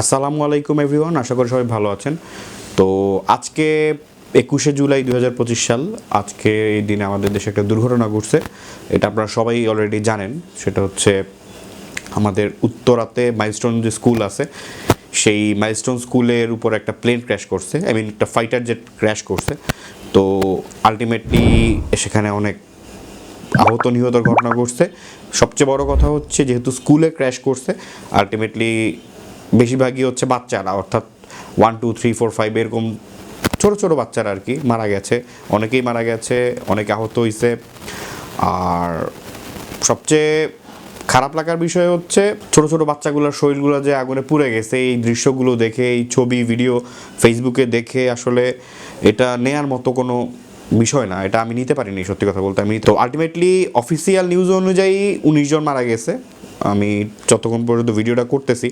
আসসালামু আলাইকুম এভরিওয়ান আশা করি সবাই ভালো আছেন। তো আজকে একুশে জুলাই দু হাজার পঁচিশ সাল। আজকে এই দিনে আমাদের দেশে একটা দুর্ঘটনা ঘটছে। এটা আপনারা সবাই অলরেডি জানেন। সেটা হচ্ছে আমাদের উত্তরাতে মাইলস্টোন যে স্কুল আছে, সেই মাইলস্টোন স্কুলের উপর একটা প্লেন ক্র্যাশ করছে। আই মিন একটা ফাইটার জেট ক্র্যাশ করছে। তো আলটিমেটলি সেখানে অনেক আহত নিহতর ঘটনা ঘটছে। সবচেয়ে বড় কথা হচ্ছে, যেহেতু স্কুলে ক্র্যাশ করছে আলটিমেটলি বেশিরভাগই হচ্ছে বাচ্চারা, অর্থাৎ one two three four five এরকম ছোটো ছোটো বাচ্চারা আর কি মারা গেছে। অনেকেই মারা গেছে, অনেকে আহত হয়েছে আর সবচেয়ে খারাপ লাগার বিষয় হচ্ছে ছোট ছোট বাচ্চাগুলোর শরীরগুলো যে আগুনে পুড়ে গেছে, এই দৃশ্যগুলো দেখে, এই ছবি ভিডিও ফেসবুকে দেখে আসলে এটা নেয়ার মতো কোনো বিষয় না। এটা আমি নিতে পারিনি, সত্যি কথা বলতে আমি। তো আলটিমেটলি অফিসিয়াল নিউজ অনুযায়ী উনিশ জন মারা গেছে। আমি যতক্ষণ পর্যন্ত ভিডিওটা করতেছি,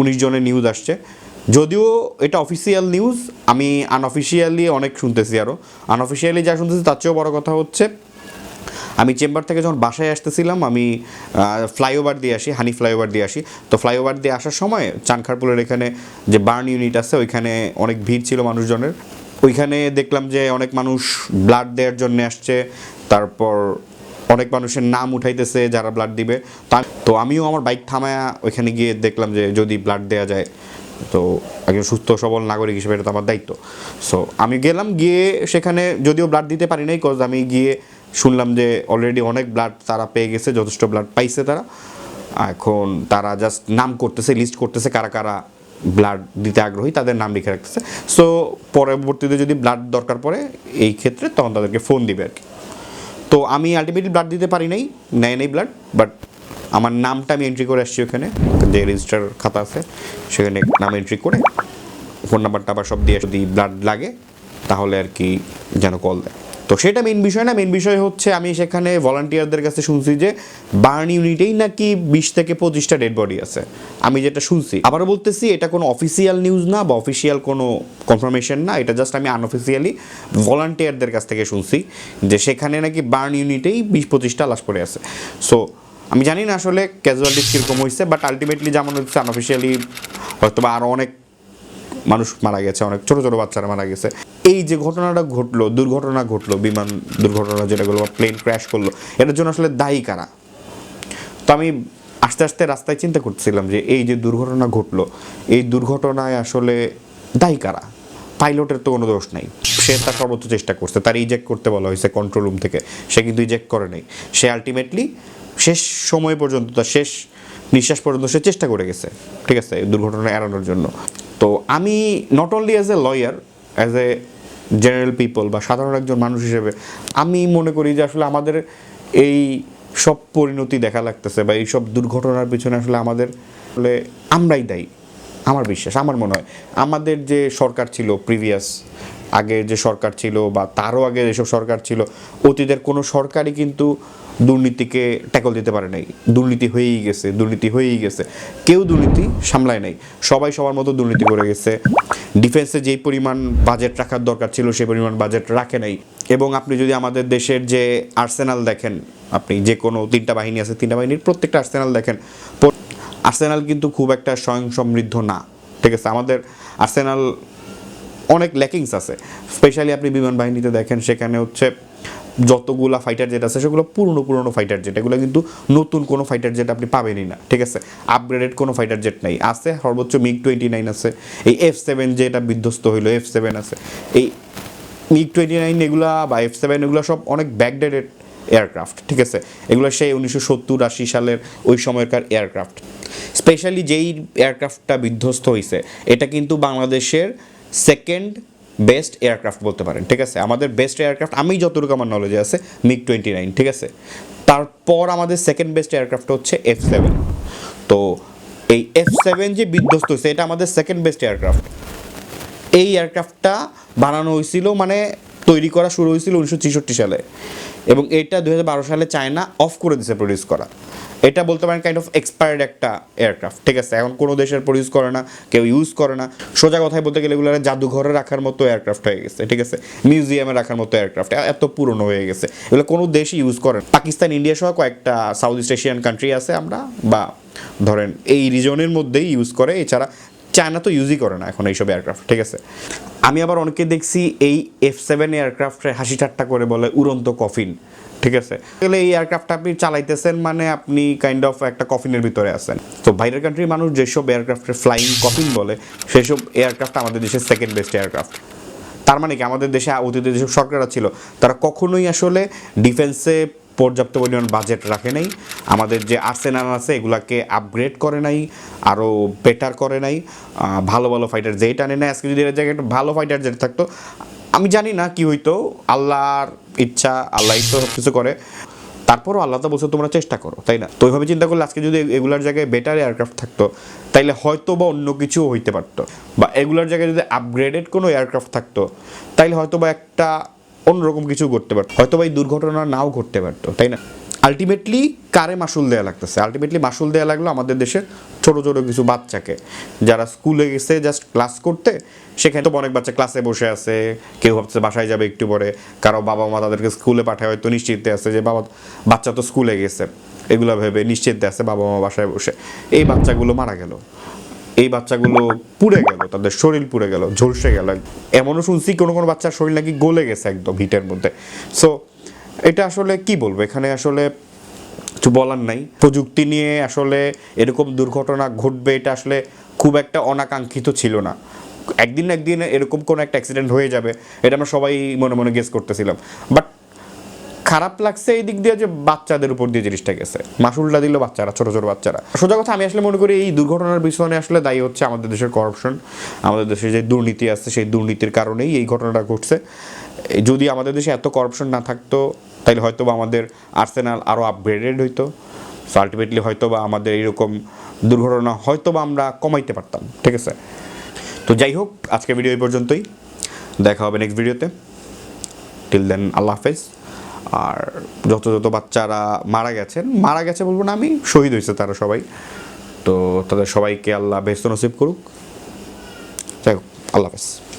উনিশ জনের নিউজ আসছে। যদিও এটা অফিসিয়াল নিউজ আমি আনঅফিসিয়ালি অনেক শুনতেছি আরও আনঅফিসিয়ালি যা শুনতেছি তার চেয়েও বড় কথা হচ্ছে, আমি চেম্বার থেকে যখন বাসায় আসতেছিলাম, আমি ফ্লাইওভার দিয়ে আসি হানি ফ্লাইওভার দিয়ে আসি। তো ফ্লাইওভার দিয়ে আসার সময় চানখারপুলের এখানে যে বার্ন ইউনিট আছে, ওইখানে অনেক ভিড় ছিল মানুষজনের। ওইখানে দেখলাম যে অনেক মানুষ ব্লাড দেওয়ার জন্য আসছে। তারপর অনেক মানুষের নাম উঠাইতেছে যারা ব্লাড দিবে। তো আমিও আমার বাইক থামায়া ওইখানে গিয়ে দেখলাম যে যদি ব্লাড দেওয়া যায়, তো একজন সুস্থ, সবল নাগরিক হিসেবে এটা তো আমার দায়িত্ব। সো আমি গেলাম গিয়ে সেখানে যদিও ব্লাড দিতে পারি নাই কজ আমি গিয়ে শুনলাম যে অলরেডি অনেক ব্লাড তারা পেয়ে গেছে, যথেষ্ট ব্লাড পাইছে তারা। এখন তারা জাস্ট নাম করতেছে লিস্ট করতেছে কারা কারা ব্লাড দিতে আগ্রহী, তাদের নাম লিখে রাখতেছে। সো পরবর্তীতে যদি ব্লাড দরকার পড়ে, এই ক্ষেত্রে তখন তাদেরকে ফোন দিবে আর কি। তো আমি আলটিমেটলি ব্লাড দিতে পারি নাই, নেয় নেই ব্লাড বাট আমার নামটা আমি এন্ট্রি করে আসছি ওখানে, যে রেজিস্টার খাতা আছে, সেখানে নাম এন্ট্রি করে ফোন নাম্বারটা আবার সব দিয়ে যদি ব্লাড লাগে, তাহলে আর কি যেন কল দেয়। তো সেটা মেন বিষয় না মেন বিষয় হচ্ছে আমি সেখানে ভলান্টিয়ারদের কাছে শুনছি যে বার্ন ইউনিটেই নাকি বিশ থেকে পঁচিশটা ডেড বডি আছে। আমি যেটা শুনছি। আবারও বলতেছি, এটা কোনো অফিসিয়াল নিউজ না বা অফিসিয়াল কোনো কনফার্মেশন না, এটা জাস্ট আমি আনঅফিসিয়ালি ভলান্টিয়ারদের কাছ থেকে শুনছি যে সেখানে নাকি বার্ন ইউনিটেই বিশ পঁচিশটা লাশ পড়ে আছে। সো আমি জানি না আসলে ক্যাজুয়ালিটিস কীরকম হয়েছে বাট আলটিমেটলি যেমন হচ্ছে আনঅফিসিয়ালি হয়তো বা আরও অনেক মানুষ মারা গেছে, অনেক ছোট ছোট বাচ্চারা মারা গেছে। এই যে ঘটনাটা ঘটলো, দুর্ঘটনা ঘটলো, বিমান দুর্ঘটনা যেটা বলব প্লেন ক্র্যাশ করল, এটার জন্য আসলে দায়ী কারা? তো আমি আস্তে আস্তে রাস্তায় চিন্তা করছিলাম যে এই যে দুর্ঘটনা ঘটলো, এই দুর্ঘটনায় আসলে দায়ী কারা? পাইলটের তো কোনো দোষ নাই। সে তার সর্বোচ্চ চেষ্টা করছে, তার ইজেক্ট করতে বলা হয়েছে কন্ট্রোল রুম থেকে। সে কিন্তু ইজেক্ট করে নাই। সে আলটিমেটলি শেষ সময় পর্যন্ত, তার শেষ নিঃশ্বাস পর্যন্ত সে চেষ্টা করে গেছে, ঠিক আছে দুর্ঘটনা এড়ানোর জন্য। তো আমি not only as a lawyer as a general people বা সাধারণ একজন মানুষ হিসেবে, আমি মনে করি যে আসলে আমাদের এই সব পরিণতি দেখা লাগতেছে বা এইসব দুর্ঘটনার পিছনে আসলে আমাদের আসলে আমরাই দায়ী। আমার বিশ্বাস, আমার মনে হয়। আমাদের যে সরকার ছিল প্রিভিয়াস আগের যে সরকার ছিল বা তারও আগে যেসব সরকার ছিল, অতীতের কোনো সরকারই কিন্তু দুর্নীতিকে ট্যাকল দিতে পারে নাই। দুর্নীতি হয়েই গেছে, দুর্নীতি হয়েই গেছে। কেউ দুর্নীতি সামলায় নাই। সবাই সবার মতো দুর্নীতি করে গেছে। ডিফেন্সে যেই পরিমাণ বাজেট রাখার দরকার ছিল, সেই পরিমাণ বাজেট রাখে নাই। এবং আপনি যদি আমাদের দেশের যে আর্সেনাল দেখেন, আপনি যে কোনো তিনটা বাহিনী আছে, তিনটা বাহিনীর প্রত্যেকটা আর্সেনাল দেখেন আর্সেনাল কিন্তু খুব একটা স্বয়ং সমৃদ্ধ না। ঠিক আছে? আমাদের আর্সেনাল অনেক ল্যাকিংস আছে। স্পেশালি আপনি বিমান বাহিনীতে দেখেন, সেখানে হচ্ছে যতগুলা ফাইটার জেট আছে, সেগুলো পুরনো পুরনো ফাইটার জেট এগুলো কিন্তু নতুন কোনো ফাইটার জেট আপনি পাবেনই না, ঠিক আছে? আপগ্রেডেড কোনো ফাইটার জেট নাই। আছে, সর্বোচ্চ মিগ টোয়েন্টি নাইন আছে। এই এফ সেভেন যেটা বিধ্বস্ত হইল এফ সেভেন আছে। এই মিগ টোয়েন্টি নাইন এগুলা বা এফ সেভেন এগুলো সব অনেক ব্যাকডেটেড এয়ারক্রাফট ঠিক আছে? এগুলো সেই উনিশশো সত্তর আশি সালের ওই সময়কার এয়ারক্রাফট স্পেশালি যেই এয়ারক্রাফটটা বিধ্বস্ত হয়েছে এটা কিন্তু বাংলাদেশের সেকেন্ড বেস্ট এয়ারক্রাফট বলতে পারেন, ঠিক আছে? আমাদের বেস্ট এয়ারক্রাফট, আমি যতটুকু আমার নলেজে আছে মিগ টোয়েন্টি নাইন ঠিক আছে? তারপর আমাদের সেকেন্ড বেস্ট এয়ারক্রাফট হচ্ছে এফ সেভেন তো এই এফ সেভেন যে বিধ্বস্ত হয়েছে, এটা আমাদের সেকেন্ড বেস্ট এয়ারক্রাফট। এই এয়ারক্রাফটটা বানানো হয়েছিল মানে তৈরি করা শুরু হয়েছিল উনিশশো ছেষট্টি সালে। এবং এটা দুই হাজার বারো সালে চায়না অফ করে দিছে প্রডিউস করা। এটা বলতে পারেন কাইন্ড অফ এক্সপায়ার্ড একটা এয়ারক্রাফট ঠিক আছে? এখন কোনো দেশের প্রডিউস করে না, কেউ ইউজ করে না। সোজা কথায় বলতে গেলে এগুলো জাদুঘরে রাখার মতো এয়ারক্রাফট হয়ে গেছে, ঠিক আছে? মিউজিয়ামে রাখার মতো এয়ারক্রাফট এত পুরনো হয়ে গেছে। এগুলো কোনো দেশই ইউজ করে না। পাকিস্তান ইন্ডিয়া সহ কয়েকটা সাউথ ইস্ট এশিয়ান কান্ট্রি আছে আমরা, বা ধরেন এই রিজনের মধ্যেই ইউজ করে। এছাড়া চায়না তো ইউজই করে না এখন এইসব এয়ারক্রাফট ঠিক আছে? আমি আবার অনেকে দেখছি এই এফ সেভেন এয়ারক্রাফটের হাসি ঠাট্টা করে বলে উড়ন্ত কফিন ঠিক আছে? তাহলে এই এয়ারক্রাফটটা আপনি চালাইতেছেন মানে আপনি কাইন্ড অফ একটা কফিনের ভিতরে আছেন। তো বাইরের কান্ট্রির মানুষ যেসব এয়ারক্রাফটের ফ্লাইং কফিন বলে, সেসব এয়ারক্রাফট আমাদের দেশের সেকেন্ড বেস্ট এয়ারক্রাফট তার মানে কি? আমাদের দেশে, অতীতে যেসব সরকাররা ছিল, তারা কখনোই আসলে ডিফেন্সে পর্যাপ্ত পরিমাণ বাজেট রাখে নাই। আমাদের যে আর্সেনাল আছে, এগুলাকে আপগ্রেড করে নাই আরও বেটার করে নাই। ভালো ভালো ফাইটার যেই টানে না, আজকে যদি এর জায়গায় একটা ভালো ফাইটার যেটা থাকতো, আমি জানি না কি হইতো, আল্লাহর ইচ্ছা, আল্লাহ তো সব কিছু করে। তারপরও আল্লাহ তো বলছে, তোমরা চেষ্টা করো তাই না? তো ওইভাবে চিন্তা করলে আজকে যদি এগুলার জায়গায় বেটার এয়ারক্রাফট থাকতো, তাইলে হয়তো বা অন্য কিছুও হইতে পারতো। বা এগুলার জায়গায় যদি আপগ্রেডেড কোনো এয়ারক্রাফট থাকতো, তাইলে হয়তো বা একটা অন্যরকম কিছু করতে পারতো। হয়তো এই দুর্ঘটনা নাও ঘটতে পারতো, তাই না? আলটিমেটলি কারে মাসুল দেওয়া লাগতেছে? আলটিমেটলি মাসুল দেওয়া লাগল আমাদের দেশের ছোট ছোট কিছু বাচ্চাকে। যারা স্কুলে গেছে জাস্ট ক্লাস করতে, সেখানে তো অনেক বাচ্চা ক্লাসে বসে আছে, কেউ ভাবছে বাসায় যাবে একটু পরে। কারও বাবা মা তাদেরকে স্কুলে পাঠায়, হয়তো নিশ্চিন্তে আছে যে, বাবা, বাচ্চা তো স্কুলে গেছে। এগুলো ভেবে নিশ্চিন্তে আছে বাবা মা বাসায় বসে। এই বাচ্চাগুলো মারা গেল। এই বাচ্চাগুলো পুড়ে গেল, তাদের শরীর পুড়ে গেল, ঝলসে গেল। এমনও শুনছি কোনো কোনো বাচ্চার শরীর নাকি গলে গেছে একদম হিটের মধ্যে। সো এটা আসলে কি বলব? এখানে আসলে কিছু বলার নাই। প্রযুক্তি নিয়ে আসলে এরকম দুর্ঘটনা ঘটবে, এটা আসলে খুব একটা অনাকাঙ্ক্ষিত ছিল না। একদিন একদিন এরকম কোনো একটা অ্যাক্সিডেন্ট হয়ে যাবে, এটা আমরা সবাই মনে মনে গেস করতেছিলাম। বাট খারাপ লাগছে এই দিক দিয়ে যে বাচ্চাদের উপর দিয়ে জিনিসটা গেছে। মাসুলটা দিল বাচ্চারা, ছোট ছোট বাচ্চারা। সোজা কথা, আমি আসলে মনে করি এই দুর্ঘটনার পিছনে আসলে দায়ী হচ্ছে আমাদের দেশের করাপশন আমাদের দেশে যে দুর্নীতি আছে সেই দুর্নীতির কারণেই এই ঘটনাটা ঘটছে। যদি আমাদের দেশে এত করাপশন না থাকতো তাহলে হয়তো বা আমাদের আর্সেনাল আরও আপগ্রেডেড হইতো। সো আলটিমেটলি হয়তো বা আমাদের এইরকম দুর্ঘটনা হয়তো বা আমরা কমাইতে পারতাম, ঠিক আছে? তো যাই হোক আজকে ভিডিও এই পর্যন্তই। দেখা হবে নেক্সট ভিডিওতে টিল দেন আল্লাহ হাফেজ। আর যত যত বাচ্চারা মারা গেছেন, মারা গেছে বলব না আমি, শহীদ হয়েছে তারা সবাই। তো তাদের সবাইকে আল্লাহ বেস্ত নসিব করুক। যাই হোক, আল্লাহ হাফেজ।